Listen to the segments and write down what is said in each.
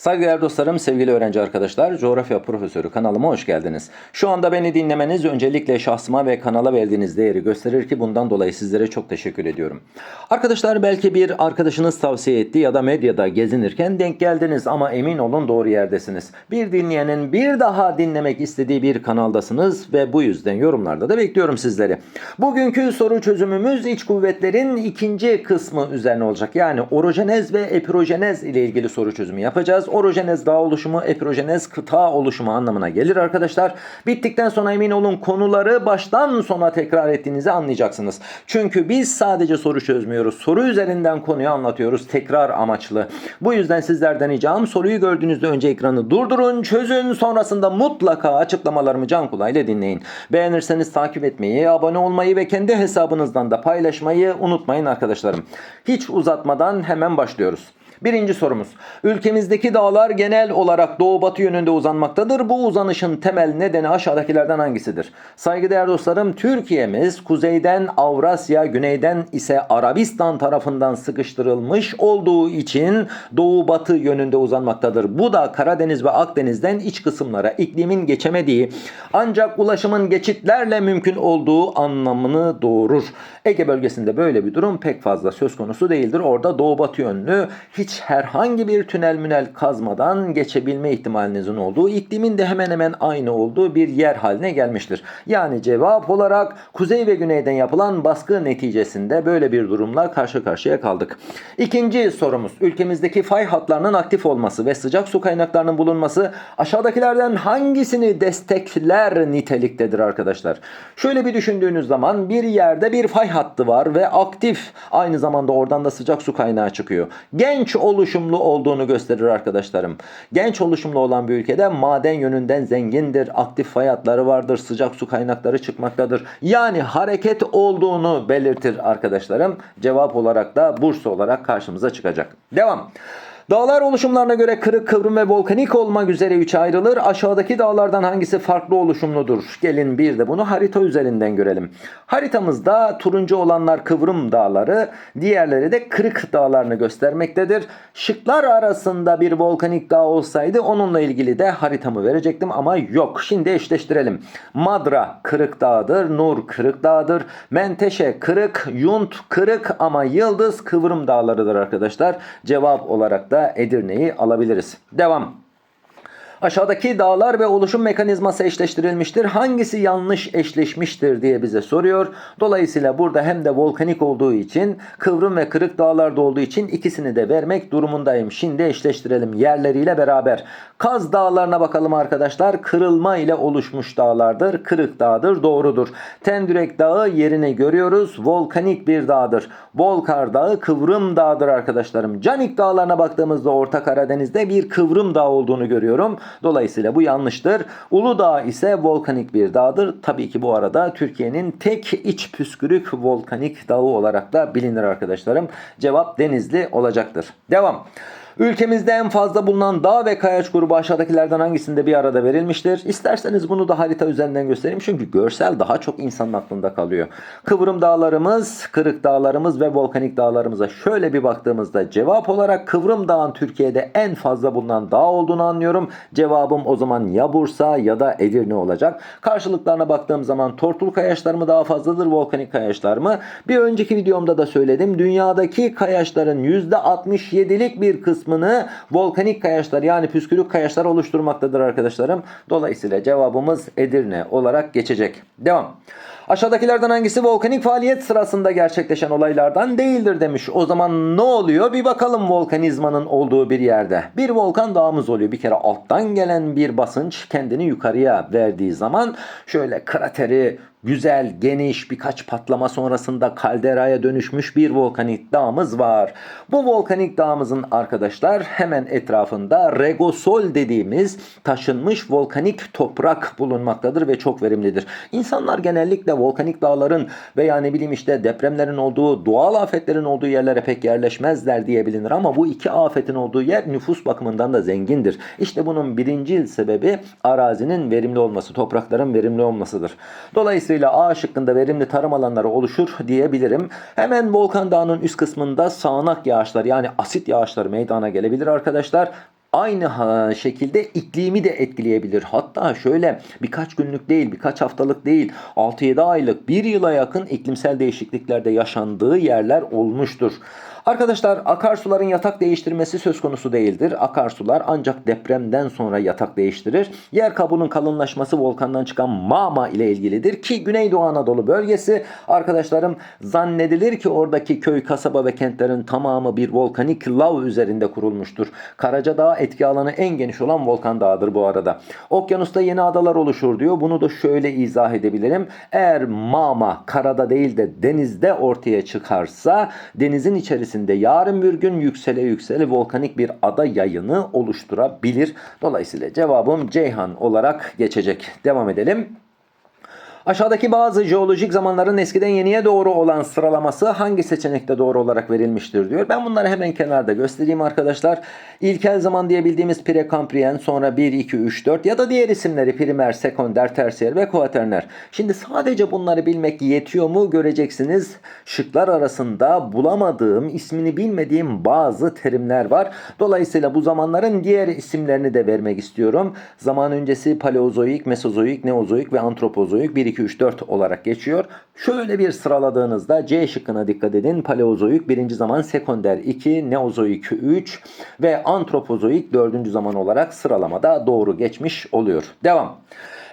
Saygıdeğer dostlarım, sevgili öğrenci arkadaşlar, coğrafya profesörü kanalıma hoş geldiniz. Şu anda beni dinlemeniz öncelikle şahsıma ve kanala verdiğiniz değeri gösterir ki bundan dolayı sizlere çok teşekkür ediyorum. Arkadaşlar belki bir arkadaşınız tavsiye etti ya da medyada gezinirken denk geldiniz ama emin olun doğru yerdesiniz. Bir dinleyenin bir daha dinlemek istediği bir kanaldasınız ve bu yüzden yorumlarda da bekliyorum sizleri. Bugünkü soru çözümümüz iç kuvvetlerin ikinci kısmı üzerine olacak. Yani orojenez ve epirojenez ile ilgili soru çözümü yapacağız. Orojenez dağ oluşumu, epirojenez kıta oluşumu anlamına gelir arkadaşlar. Bittikten sonra emin olun konuları baştan sona tekrar ettiğinizi anlayacaksınız. Çünkü biz sadece soru çözmüyoruz. Soru üzerinden konuyu anlatıyoruz. Tekrar amaçlı. Bu yüzden sizlerden ricam soruyu gördüğünüzde önce ekranı durdurun, çözün. Sonrasında mutlaka açıklamalarımı can kulağıyla dinleyin. Beğenirseniz takip etmeyi, abone olmayı ve kendi hesabınızdan da paylaşmayı unutmayın arkadaşlarım. Hiç uzatmadan hemen başlıyoruz. Birinci sorumuz. Ülkemizdeki dağlar genel olarak doğu batı yönünde uzanmaktadır. Bu uzanışın temel nedeni aşağıdakilerden hangisidir? Saygıdeğer dostlarım Türkiye'miz kuzeyden Avrasya, güneyden ise Arabistan tarafından sıkıştırılmış olduğu için doğu batı yönünde uzanmaktadır. Bu da Karadeniz ve Akdeniz'den iç kısımlara iklimin geçemediği ancak ulaşımın geçitlerle mümkün olduğu anlamını doğurur. Ege bölgesinde böyle bir durum pek fazla söz konusu değildir. Orada doğu batı yönlü hiç herhangi bir tünel münel kazmadan geçebilme ihtimalinizin olduğu, iklimin de hemen hemen aynı olduğu bir yer haline gelmiştir. Yani cevap olarak kuzey ve güneyden yapılan baskı neticesinde böyle bir durumla karşı karşıya kaldık. İkinci sorumuz ülkemizdeki fay hatlarının aktif olması ve sıcak su kaynaklarının bulunması aşağıdakilerden hangisini destekler niteliktedir arkadaşlar? Şöyle bir düşündüğünüz zaman bir yerde bir fay hattı var ve aktif aynı zamanda oradan da sıcak su kaynağı çıkıyor. Genç oluşumlu olduğunu gösterir arkadaşlarım. Genç oluşumlu olan bir ülkede maden yönünden zengindir. Aktif fay vardır. Sıcak su kaynakları çıkmaktadır. Yani hareket olduğunu belirtir arkadaşlarım. Cevap olarak da Bursa olarak karşımıza çıkacak. Devam. Dağlar oluşumlarına göre kırık, kıvrım ve volkanik olmak üzere üçe ayrılır. Aşağıdaki dağlardan hangisi farklı oluşumludur? Gelin bir de bunu harita üzerinden görelim. Haritamızda turuncu olanlar kıvrım dağları, diğerleri de kırık dağlarını göstermektedir. Şıklar arasında bir volkanik dağ olsaydı onunla ilgili de haritamı verecektim ama yok. Şimdi eşleştirelim. Madra kırık dağdır, Nur kırık dağdır, Menteşe kırık, Yunt kırık ama Yıldız kıvrım dağlarıdır arkadaşlar. Cevap olarak da Edirne'yi alabiliriz. Devam. Aşağıdaki dağlar ve oluşum mekanizması eşleştirilmiştir. Hangisi yanlış eşleşmiştir diye bize soruyor. Dolayısıyla burada hem de volkanik olduğu için kıvrım ve kırık dağlarda olduğu için ikisini de vermek durumundayım. Şimdi eşleştirelim yerleriyle beraber. Kaz dağlarına bakalım arkadaşlar. Kırılma ile oluşmuş dağlardır. Kırık dağdır. Doğrudur. Tendürek dağı yerini görüyoruz. Volkanik bir dağdır. Volkar dağı kıvrım dağdır arkadaşlarım. Canik dağlarına baktığımızda Orta Karadeniz'de bir kıvrım dağ olduğunu görüyorum. Dolayısıyla bu yanlıştır. Uludağ ise volkanik bir dağdır. Tabii ki bu arada Türkiye'nin tek iç püskürük volkanik dağı olarak da bilinir arkadaşlarım. Cevap Denizli olacaktır. Devam. Ülkemizde en fazla bulunan dağ ve kayaç grubu aşağıdakilerden hangisinde bir arada verilmiştir? İsterseniz bunu da harita üzerinden göstereyim çünkü görsel daha çok insanın aklında kalıyor. Kıvrım dağlarımız, kırık dağlarımız ve volkanik dağlarımıza şöyle bir baktığımızda cevap olarak Kıvrım Dağı'nın Türkiye'de en fazla bulunan dağ olduğunu anlıyorum. Cevabım o zaman ya Bursa ya da Edirne olacak. Karşılıklarına baktığım zaman tortul kayaçlar mı daha fazladır, volkanik kayaçlar mı? Bir önceki videomda da söyledim. Dünyadaki kayaçların %67'lik bir kısmını volkanik kayaçlar yani püskürük kayaçlar oluşturmaktadır arkadaşlarım. Dolayısıyla cevabımız Edirne olarak geçecek. Devam. Aşağıdakilerden hangisi volkanik faaliyet sırasında gerçekleşen olaylardan değildir demiş. O zaman ne oluyor? Bir bakalım volkanizmanın olduğu bir yerde. Bir volkan dağımız oluyor. Bir kere alttan gelen bir basınç kendini yukarıya verdiği zaman şöyle krateri güzel, geniş birkaç patlama sonrasında kalderaya dönüşmüş bir volkanik dağımız var. Bu volkanik dağımızın arkadaşlar hemen etrafında regosol dediğimiz taşınmış volkanik toprak bulunmaktadır ve çok verimlidir. İnsanlar genellikle volkanik dağların veya ne bileyim işte depremlerin olduğu, doğal afetlerin olduğu yerlere pek yerleşmezler diye bilinir ama bu iki afetin olduğu yer nüfus bakımından da zengindir. İşte bunun birinci sebebi arazinin verimli olması, toprakların verimli olmasıdır. Dolayısıyla A şıkkında verimli tarım alanları oluşur diyebilirim. Hemen Volkan Dağı'nın üst kısmında sağanak yağışlar yani asit yağışları meydana gelebilir arkadaşlar. Aynı şekilde iklimi de etkileyebilir. Hatta şöyle birkaç günlük değil, birkaç haftalık değil, 6-7 aylık, 1 yıla yakın iklimsel değişikliklerde yaşandığı yerler olmuştur. Arkadaşlar akarsuların yatak değiştirmesi söz konusu değildir. Akarsular ancak depremden sonra yatak değiştirir. Yer kabuğunun kalınlaşması volkandan çıkan mağma ile ilgilidir ki Güneydoğu Anadolu bölgesi arkadaşlarım zannedilir ki oradaki köy, kasaba ve kentlerin tamamı bir volkanik lav üzerinde kurulmuştur. Karacadağ etki alanı en geniş olan volkan dağıdır bu arada. Okyanusta yeni adalar oluşur diyor. Bunu da şöyle izah edebilirim. Eğer mağma karada değil de denizde ortaya çıkarsa denizin içerisinde yarın bir gün yüksele yüksele volkanik bir ada yayını oluşturabilir. Dolayısıyla cevabım Ceyhan olarak geçecek. Devam edelim. Aşağıdaki bazı jeolojik zamanların eskiden yeniye doğru olan sıralaması hangi seçenekte doğru olarak verilmiştir diyor. Ben bunları hemen kenarda göstereyim arkadaşlar. İlkel zaman diye bildiğimiz prekambriyen sonra 1, 2, 3, 4 ya da diğer isimleri primer, sekonder, tersiyer ve kuaterner. Şimdi sadece bunları bilmek yetiyor mu göreceksiniz. Şıklar arasında bulamadığım, ismini bilmediğim bazı terimler var. Dolayısıyla bu zamanların diğer isimlerini de vermek istiyorum. Zaman öncesi paleozoik, mesozoik, neozoik ve antropozoik 1, 2, 3, 4 olarak geçiyor. Şöyle bir sıraladığınızda C şıkkına dikkat edin. Paleozoik birinci zaman, sekonder 2, neozoik 3 ve antropozoik dördüncü zaman olarak sıralamada doğru geçmiş oluyor. Devam.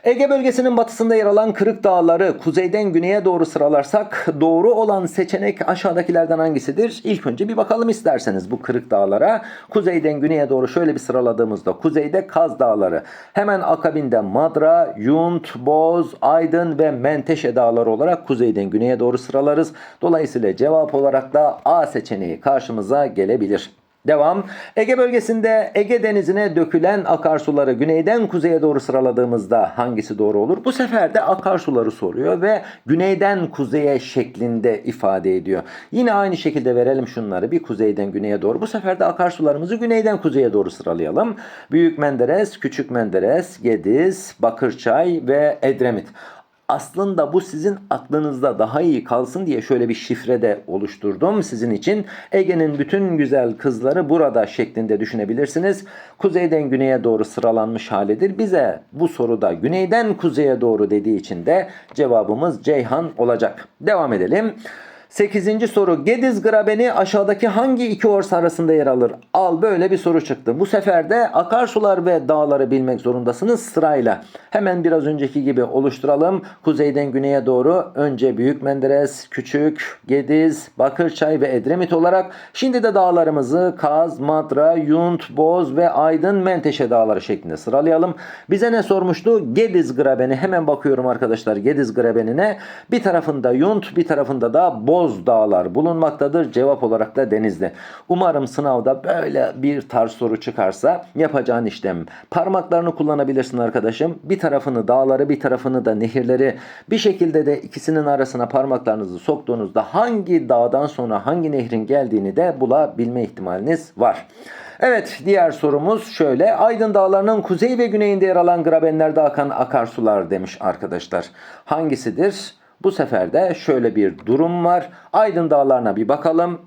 Ege bölgesinin batısında yer alan Kırık Dağları kuzeyden güneye doğru sıralarsak doğru olan seçenek aşağıdakilerden hangisidir? İlk önce bir bakalım isterseniz bu Kırık Dağlara. Kuzeyden güneye doğru şöyle bir sıraladığımızda kuzeyde Kaz Dağları. Hemen akabinde Madra, Yunt, Boz, Aydın ve Menteşe Dağları olarak kuzeyden güneye doğru sıralarız. Dolayısıyla cevap olarak da A seçeneği karşımıza gelebilir. Devam. Ege bölgesinde Ege Denizi'ne dökülen akarsuları güneyden kuzeye doğru sıraladığımızda hangisi doğru olur? Bu sefer de akarsuları soruyor ve güneyden kuzeye şeklinde ifade ediyor. Yine aynı şekilde verelim şunları bir kuzeyden güneye doğru. Bu sefer de akarsularımızı güneyden kuzeye doğru sıralayalım. Büyük Menderes, Küçük Menderes, Gediz, Bakırçay ve Edremit. Aslında bu sizin aklınızda daha iyi kalsın diye şöyle bir şifre de oluşturdum sizin için. Ege'nin bütün güzel kızları burada şeklinde düşünebilirsiniz. Kuzeyden güneye doğru sıralanmış halidir. Bize bu soruda güneyden kuzeye doğru dediği için de cevabımız Ceyhan olacak. Devam edelim. 8. soru Gediz grabeni aşağıdaki hangi iki ors arasında yer alır? Al böyle bir soru çıktı. Bu sefer de akarsular ve dağları bilmek zorundasınız sırayla. Hemen biraz önceki gibi oluşturalım. Kuzeyden güneye doğru önce Büyük Menderes, Küçük, Gediz, Bakırçay ve Edremit olarak şimdi de dağlarımızı Kaz, Madra, Yunt, Boz ve Aydın Menteşe dağları şeklinde sıralayalım. Bize ne sormuştu? Gediz grabeni. Hemen bakıyorum arkadaşlar Gediz grabenine. Bir tarafında Yunt, bir tarafında da Boz dağlar bulunmaktadır. Cevap olarak da Denizli. Umarım sınavda böyle bir tarz soru çıkarsa yapacağın işlem. Parmaklarını kullanabilirsin arkadaşım. Bir tarafını dağları bir tarafını da nehirleri bir şekilde de ikisinin arasına parmaklarınızı soktuğunuzda hangi dağdan sonra hangi nehrin geldiğini de bulabilme ihtimaliniz var. Evet diğer sorumuz şöyle. Aydın Dağları'nın kuzey ve güneyinde yer alan grabenlerde akan akarsular demiş arkadaşlar. Hangisidir? Bu sefer de şöyle bir durum var. Aydın Dağları'na bir bakalım.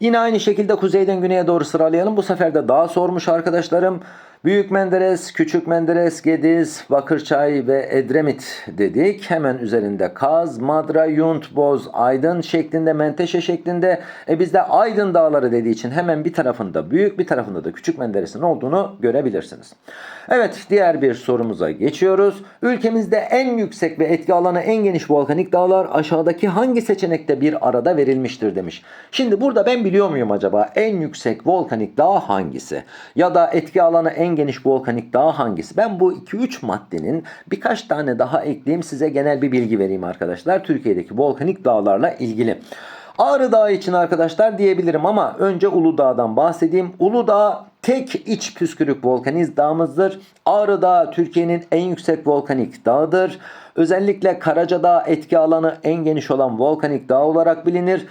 Yine aynı şekilde kuzeyden güneye doğru sıralayalım. Bu sefer de dağ sormuş arkadaşlarım. Büyük Menderes, Küçük Menderes, Gediz, Bakırçay ve Edremit dedik. Hemen üzerinde Kaz, Madra, Yunt, Boz, Aydın şeklinde, Menteşe şeklinde. E bizde Aydın Dağları dediği için hemen bir tarafında büyük bir tarafında da Küçük Menderes'in olduğunu görebilirsiniz. Evet diğer bir sorumuza geçiyoruz. Ülkemizde en yüksek ve etki alanı en geniş volkanik dağlar aşağıdaki hangi seçenekte bir arada verilmiştir demiş. Şimdi burada ben biliyor muyum acaba en yüksek volkanik dağ hangisi? Ya da etki alanı en geniş volkanik dağ hangisi? Ben bu 2-3 maddenin birkaç tane daha ekleyeyim size genel bir bilgi vereyim arkadaşlar. Türkiye'deki volkanik dağlarla ilgili. Ağrı Dağı için arkadaşlar diyebilirim ama önce Uludağ'dan bahsedeyim. Uludağ tek iç püskürük volkaniz dağımızdır. Ağrı Dağı Türkiye'nin en yüksek volkanik dağıdır. Özellikle Karacadağ etki alanı en geniş olan volkanik dağ olarak bilinir.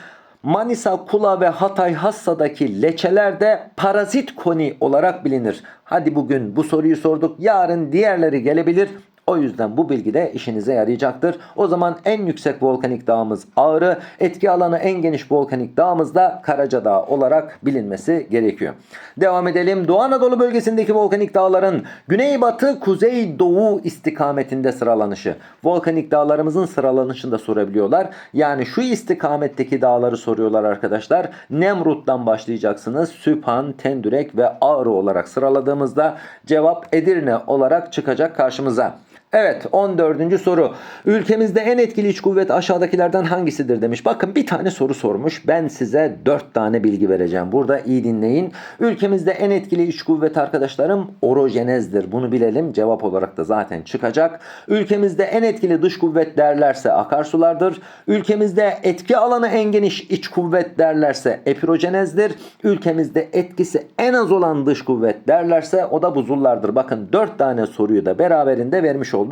Manisa, Kula ve Hatay Hassa'daki leçeler de parazit koni olarak bilinir. Hadi bugün bu soruyu sorduk. Yarın diğerleri gelebilir. O yüzden bu bilgi de işinize yarayacaktır. O zaman en yüksek volkanik dağımız Ağrı, etki alanı en geniş volkanik dağımız da Karacadağ olarak bilinmesi gerekiyor. Devam edelim. Doğu Anadolu bölgesindeki volkanik dağların güneybatı kuzey doğu istikametinde sıralanışı. Volkanik dağlarımızın sıralanışını da sorabiliyorlar. Yani şu istikametteki dağları soruyorlar arkadaşlar. Nemrut'tan başlayacaksınız. Süphan, Tendürek ve Ağrı olarak sıraladığımızda cevap Edirne olarak çıkacak karşımıza. Evet 14. soru. Ülkemizde en etkili iç kuvvet aşağıdakilerden hangisidir demiş. Bakın bir tane soru sormuş. Ben size 4 tane bilgi vereceğim. Burada iyi dinleyin. Ülkemizde en etkili iç kuvvet arkadaşlarım orojenezdir. Bunu bilelim. Cevap olarak da zaten çıkacak. Ülkemizde en etkili dış kuvvet derlerse akarsulardır. Ülkemizde etki alanı en geniş iç kuvvet derlerse epirojenezdir. Ülkemizde etkisi en az olan dış kuvvet derlerse o da buzullardır. Bakın 4 tane soruyu da beraberinde vermiş olduk.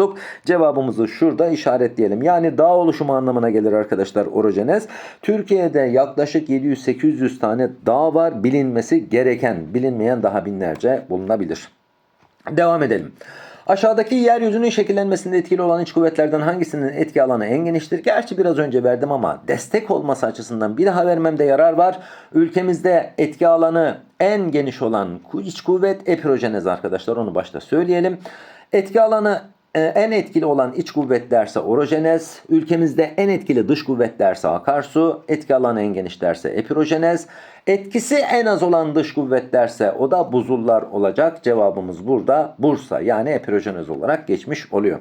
Cevabımızı şurada işaretleyelim. Yani dağ oluşumu anlamına gelir arkadaşlar orojenez. Türkiye'de yaklaşık 700-800 tane dağ var. Bilinmesi gereken, bilinmeyen daha binlerce bulunabilir. Devam edelim. Aşağıdaki yeryüzünün şekillenmesinde etkili olan iç kuvvetlerden hangisinin etki alanı en geniştir? Gerçi biraz önce verdim ama destek olması açısından bir daha vermemde yarar var. Ülkemizde etki alanı en geniş olan iç kuvvet epirojenez arkadaşlar. Onu başta söyleyelim. Etki alanı en etkili olan iç kuvvet derse orojenez, ülkemizde en etkili dış kuvvet derse akarsu, etki alanı en geniş derse epirojenez, etkisi en az olan dış kuvvet derse o da buzullar olacak. Cevabımız burada Bursa yani epirojenez olarak geçmiş oluyor.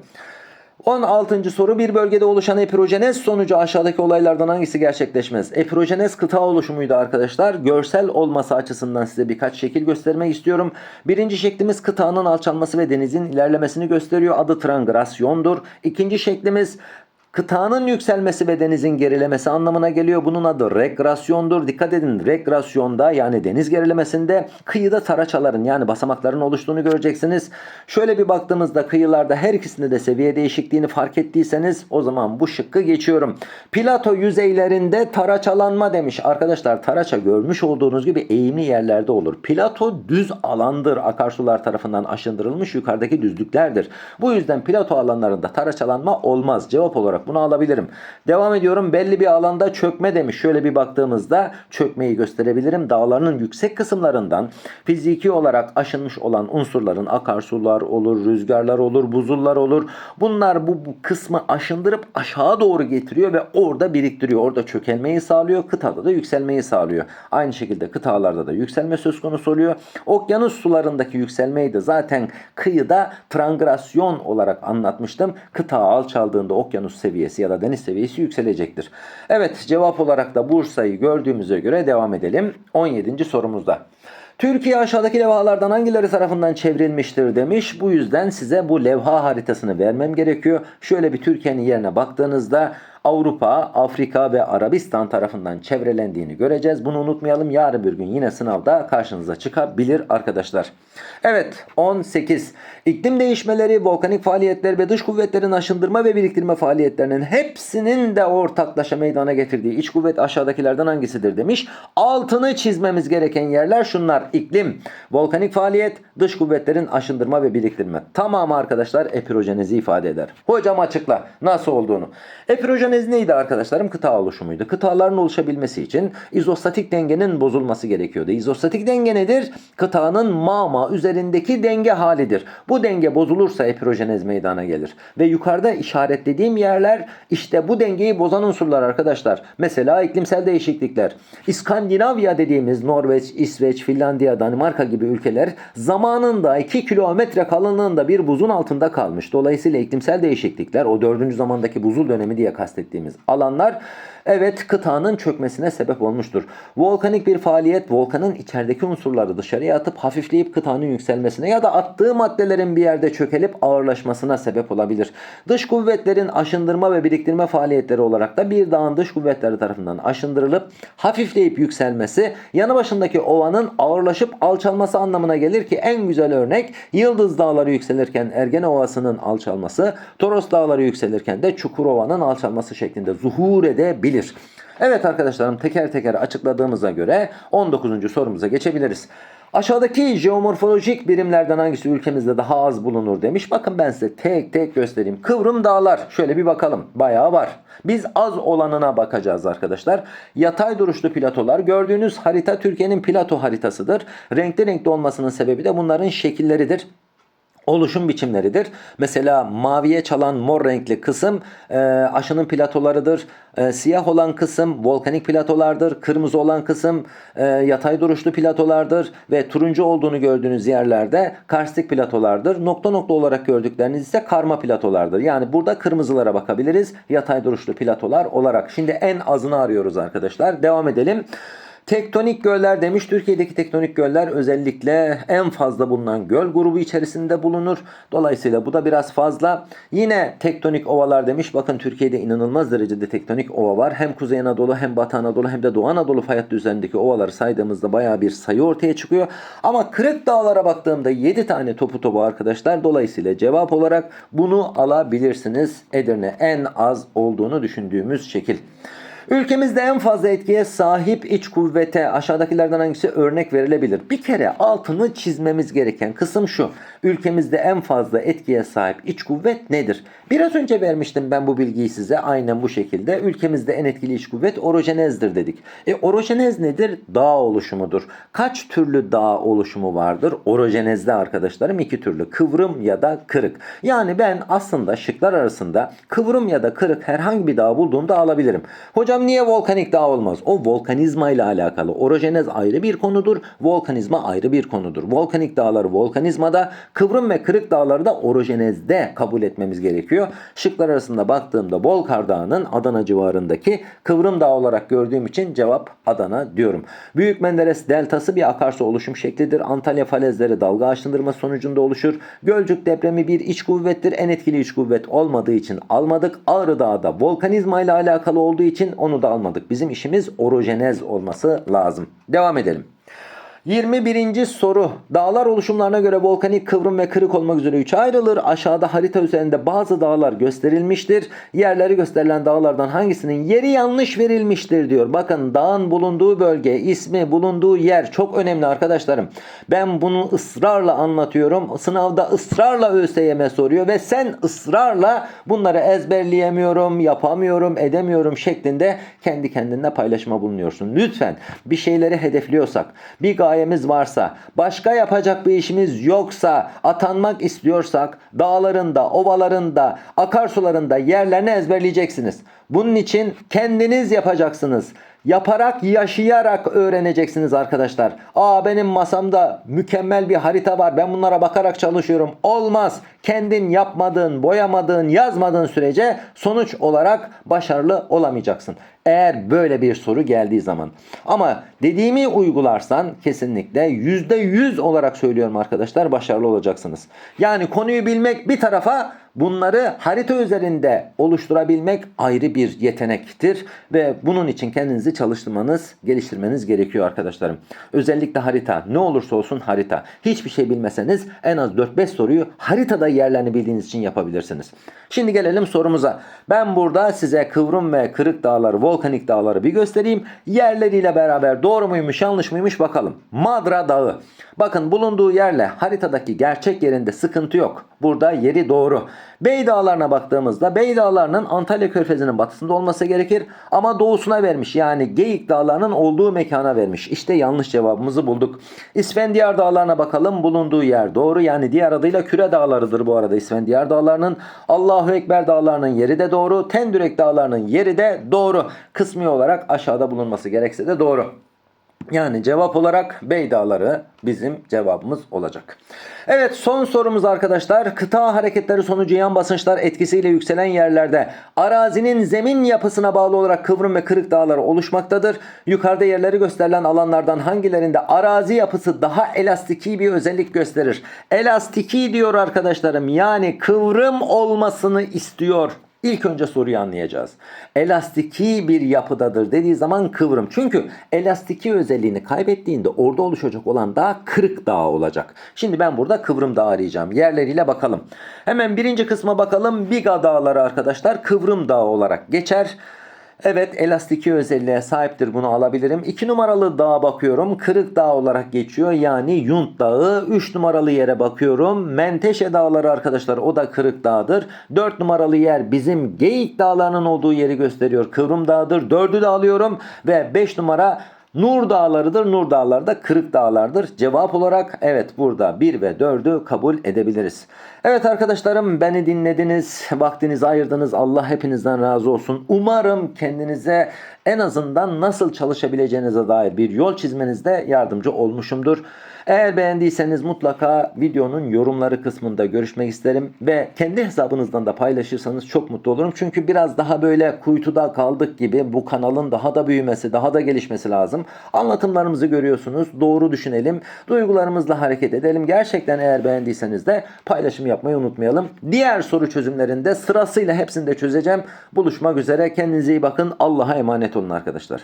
16. soru bir bölgede oluşan epirojenez sonucu aşağıdaki olaylardan hangisi gerçekleşmez? Epirojenez kıta oluşumuydu arkadaşlar. Görsel olması açısından size birkaç şekil göstermek istiyorum. Birinci şeklimiz kıtanın alçalması ve denizin ilerlemesini gösteriyor. Adı trangrasyondur. İkinci şeklimiz Kıtanın yükselmesi ve denizin gerilemesi anlamına geliyor. Bunun adı regresyondur. Dikkat edin regresyonda yani deniz gerilemesinde kıyıda taraçaların yani basamakların oluştuğunu göreceksiniz. Şöyle bir baktığımızda kıyılarda her ikisinde de seviye değişikliğini fark ettiyseniz o zaman bu şıkkı geçiyorum. Plato yüzeylerinde taraçalanma demiş. Arkadaşlar taraça görmüş olduğunuz gibi eğimli yerlerde olur. Plato düz alandır. Akarsular tarafından aşındırılmış yukarıdaki düzlüklerdir. Bu yüzden plato alanlarında taraçalanma olmaz. Cevap olarak bunu alabilirim. Devam ediyorum. Belli bir alanda çökme demiş. Şöyle bir baktığımızda çökmeyi gösterebilirim. Dağlarının yüksek kısımlarından fiziki olarak aşınmış olan unsurların akarsular olur, rüzgarlar olur, buzullar olur. Bunlar bu, bu kısmı aşındırıp aşağı doğru getiriyor ve orada biriktiriyor. Orada çökelmeyi sağlıyor. Kıtada da yükselmeyi sağlıyor. Aynı şekilde kıtalarda da yükselme söz konusu oluyor. Okyanus sularındaki yükselmeyi de zaten kıyıda trangrasyon olarak anlatmıştım. Kıta alçaldığında okyanus seviyesi ya da deniz seviyesi yükselecektir. Evet cevap olarak da Bursa'yı gördüğümüze göre devam edelim. 17. sorumuzda. Türkiye aşağıdaki levhalardan hangileri tarafından çevrilmiştir demiş. Bu yüzden size bu levha haritasını vermem gerekiyor. Şöyle bir Türkiye'nin yerine baktığınızda Avrupa, Afrika ve Arabistan tarafından çevrelendiğini göreceğiz. Bunu unutmayalım. Yarın bir gün yine sınavda karşınıza çıkabilir arkadaşlar. Evet 18. İklim değişmeleri, volkanik faaliyetler ve dış kuvvetlerin aşındırma ve biriktirme faaliyetlerinin hepsinin de ortaklaşa meydana getirdiği iç kuvvet aşağıdakilerden hangisidir demiş. Altını çizmemiz gereken yerler şunlar. İklim, volkanik faaliyet, dış kuvvetlerin aşındırma ve biriktirme. Tamamı arkadaşlar epirojenezi ifade eder. Hocam açıkla nasıl olduğunu. Epirojenez neydi arkadaşlarım? Kıta oluşumuydu. Kıtaların oluşabilmesi için izostatik dengenin bozulması gerekiyordu. İzostatik denge nedir? Kıtanın mama üzerindeki denge halidir. Bu denge bozulursa epirojenez meydana gelir. Ve yukarıda işaretlediğim yerler işte bu dengeyi bozan unsurlar arkadaşlar. Mesela iklimsel değişiklikler. İskandinavya dediğimiz Norveç, İsveç, Finlandiya, Danimarka gibi ülkeler zamanında 2 kilometre kalınlığında bir buzun altında kalmış. Dolayısıyla iklimsel değişiklikler o 4. zamandaki buzul dönemi diye kastettiğimiz alanlar evet kıtanın çökmesine sebep olmuştur. Volkanik bir faaliyet volkanın içerideki unsurları dışarıya atıp hafifleyip kıtanın yükselmesine ya da attığı maddelerin bir yerde çökelip ağırlaşmasına sebep olabilir. Dış kuvvetlerin aşındırma ve biriktirme faaliyetleri olarak da bir dağın dış kuvvetleri tarafından aşındırılıp hafifleyip yükselmesi yanı başındaki ovanın ağırlaşıp alçalması anlamına gelir ki en güzel örnek Yıldız Dağları yükselirken Ergene Ovası'nın alçalması, Toros Dağları yükselirken de Çukurova'nın alçalması şeklinde zuhur edebilir. Evet arkadaşlarım teker teker açıkladığımıza göre 19. sorumuza geçebiliriz. Aşağıdaki jeomorfolojik birimlerden hangisi ülkemizde daha az bulunur demiş. Bakın ben size tek tek göstereyim. Kıvrım dağlar. Şöyle bir bakalım. Bayağı var. Biz az olanına bakacağız arkadaşlar. Yatay duruşlu platolar. Gördüğünüz harita Türkiye'nin plato haritasıdır. Renkli renkli olmasının sebebi de bunların şekilleridir oluşum biçimleridir. Mesela maviye çalan mor renkli kısım e, aşının platolarıdır. E, siyah olan kısım volkanik platolardır. Kırmızı olan kısım e, yatay duruşlu platolardır. Ve turuncu olduğunu gördüğünüz yerlerde karstik platolardır. Nokta nokta olarak gördükleriniz ise karma platolardır. Yani burada kırmızılara bakabiliriz. Yatay duruşlu platolar olarak. Şimdi en azını arıyoruz arkadaşlar. Devam edelim. Tektonik göller demiş. Türkiye'deki tektonik göller özellikle en fazla bulunan göl grubu içerisinde bulunur. Dolayısıyla bu da biraz fazla. Yine tektonik ovalar demiş. Bakın Türkiye'de inanılmaz derecede tektonik ova var. Hem Kuzey Anadolu hem Batı Anadolu hem de Doğu Anadolu fay hattı üzerindeki ovaları saydığımızda bayağı bir sayı ortaya çıkıyor. Ama Kırık Dağlara baktığımda 7 tane topu topu arkadaşlar. Dolayısıyla cevap olarak bunu alabilirsiniz. Edirne en az olduğunu düşündüğümüz şekil. Ülkemizde en fazla etkiye sahip iç kuvvete aşağıdakilerden hangisi örnek verilebilir? Bir kere altını çizmemiz gereken kısım şu. Ülkemizde en fazla etkiye sahip iç kuvvet nedir? Biraz önce vermiştim ben bu bilgiyi size aynen bu şekilde. Ülkemizde en etkili iç kuvvet orojenezdir dedik. E orojenez nedir? Dağ oluşumudur. Kaç türlü dağ oluşumu vardır? Orojenezde arkadaşlarım iki türlü. Kıvrım ya da kırık. Yani ben aslında şıklar arasında kıvrım ya da kırık herhangi bir dağ bulduğumda alabilirim. Hocam niye volkanik dağ olmaz? O volkanizma ile alakalı. Orojenez ayrı bir konudur. Volkanizma ayrı bir konudur. Volkanik dağları volkanizmada, kıvrım ve kırık dağları da orojenezde kabul etmemiz gerekiyor. Şıklar arasında baktığımda Bolkar Dağı'nın Adana civarındaki kıvrım dağ olarak gördüğüm için cevap Adana diyorum. Büyük Menderes deltası bir akarsu oluşum şeklidir. Antalya falezleri dalga aşındırma sonucunda oluşur. Gölcük depremi bir iç kuvvettir. En etkili iç kuvvet olmadığı için almadık. Ağrı Dağı'da volkanizma ile alakalı olduğu için onu da almadık. Bizim işimiz orojenez olması lazım. Devam edelim. 21. soru. Dağlar oluşumlarına göre volkanik kıvrım ve kırık olmak üzere 3 ayrılır. Aşağıda harita üzerinde bazı dağlar gösterilmiştir. Yerleri gösterilen dağlardan hangisinin yeri yanlış verilmiştir diyor. Bakın dağın bulunduğu bölge, ismi, bulunduğu yer çok önemli arkadaşlarım. Ben bunu ısrarla anlatıyorum. Sınavda ısrarla ÖSYM soruyor ve sen ısrarla bunları ezberleyemiyorum, yapamıyorum, edemiyorum şeklinde kendi kendine paylaşma bulunuyorsun. Lütfen bir şeyleri hedefliyorsak, bir gayemiz varsa, başka yapacak bir işimiz yoksa, atanmak istiyorsak dağlarında, ovalarında, akarsularında yerlerini ezberleyeceksiniz. Bunun için kendiniz yapacaksınız. Yaparak, yaşayarak öğreneceksiniz arkadaşlar. Aa benim masamda mükemmel bir harita var. Ben bunlara bakarak çalışıyorum. Olmaz. Kendin yapmadığın, boyamadığın, yazmadığın sürece sonuç olarak başarılı olamayacaksın. Eğer böyle bir soru geldiği zaman. Ama dediğimi uygularsan kesinlikle %100 olarak söylüyorum arkadaşlar başarılı olacaksınız. Yani konuyu bilmek bir tarafa bunları harita üzerinde oluşturabilmek ayrı bir yetenektir ve bunun için kendinizi çalıştırmanız, geliştirmeniz gerekiyor arkadaşlarım. Özellikle harita ne olursa olsun harita. Hiçbir şey bilmeseniz en az 4-5 soruyu haritada yerlerini bildiğiniz için yapabilirsiniz. Şimdi gelelim sorumuza. Ben burada size kıvrım ve kırık dağları, volkanik dağları bir göstereyim. Yerleriyle beraber doğru muymuş, yanlış mıymış bakalım. Madra Dağı. Bakın bulunduğu yerle haritadaki gerçek yerinde sıkıntı yok. Burada yeri doğru. Bey Dağları'na baktığımızda Bey Dağları'nın Antalya Körfezi'nin batısında olması gerekir ama doğusuna vermiş. Yani Geyik Dağları'nın olduğu mekana vermiş. İşte yanlış cevabımızı bulduk. İsfendiyar Dağları'na bakalım. Bulunduğu yer doğru. Yani diğer adıyla Küre Dağları'dır bu arada İsfendiyar Dağları'nın. Allahu Ekber Dağları'nın yeri de doğru. Tendürek Dağları'nın yeri de doğru. Kısmi olarak aşağıda bulunması gerekse de doğru. Yani cevap olarak Bey Dağları bizim cevabımız olacak. Evet son sorumuz arkadaşlar. Kıta hareketleri sonucu yan basınçlar etkisiyle yükselen yerlerde arazinin zemin yapısına bağlı olarak kıvrım ve kırık dağları oluşmaktadır. Yukarıda yerleri gösterilen alanlardan hangilerinde arazi yapısı daha elastiki bir özellik gösterir? Elastiki diyor arkadaşlarım. Yani kıvrım olmasını istiyor. İlk önce soruyu anlayacağız. Elastiki bir yapıdadır dediği zaman kıvrım. Çünkü elastiki özelliğini kaybettiğinde orada oluşacak olan dağ kırık dağ olacak. Şimdi ben burada kıvrım dağ arayacağım. Yerleriyle bakalım. Hemen birinci kısma bakalım. Biga dağları arkadaşlar kıvrım dağ olarak geçer. Evet elastiki özelliğe sahiptir bunu alabilirim. 2 numaralı dağa bakıyorum. Kırık Dağ olarak geçiyor. Yani Yunt Dağı. 3 numaralı yere bakıyorum. Menteşe Dağları arkadaşlar o da Kırık Dağ'dır. 4 numaralı yer bizim Geyik Dağları'nın olduğu yeri gösteriyor. Kıvrım Dağ'dır. 4'ü de alıyorum. Ve 5 numara Nur Dağları'dır. Nur Dağları da Kırık Dağlar'dır. Cevap olarak evet burada 1 ve 4'ü kabul edebiliriz. Evet arkadaşlarım beni dinlediniz. Vaktinizi ayırdınız. Allah hepinizden razı olsun. Umarım kendinize en azından nasıl çalışabileceğinize dair bir yol çizmenizde yardımcı olmuşumdur. Eğer beğendiyseniz mutlaka videonun yorumları kısmında görüşmek isterim ve kendi hesabınızdan da paylaşırsanız çok mutlu olurum. Çünkü biraz daha böyle kuytuda kaldık gibi bu kanalın daha da büyümesi, daha da gelişmesi lazım. Anlatımlarımızı görüyorsunuz. Doğru düşünelim. Duygularımızla hareket edelim. Gerçekten eğer beğendiyseniz de paylaşım yapmayı unutmayalım. Diğer soru çözümlerinde sırasıyla hepsini de çözeceğim. Buluşmak üzere. Kendinize iyi bakın. Allah'a emanet olun arkadaşlar.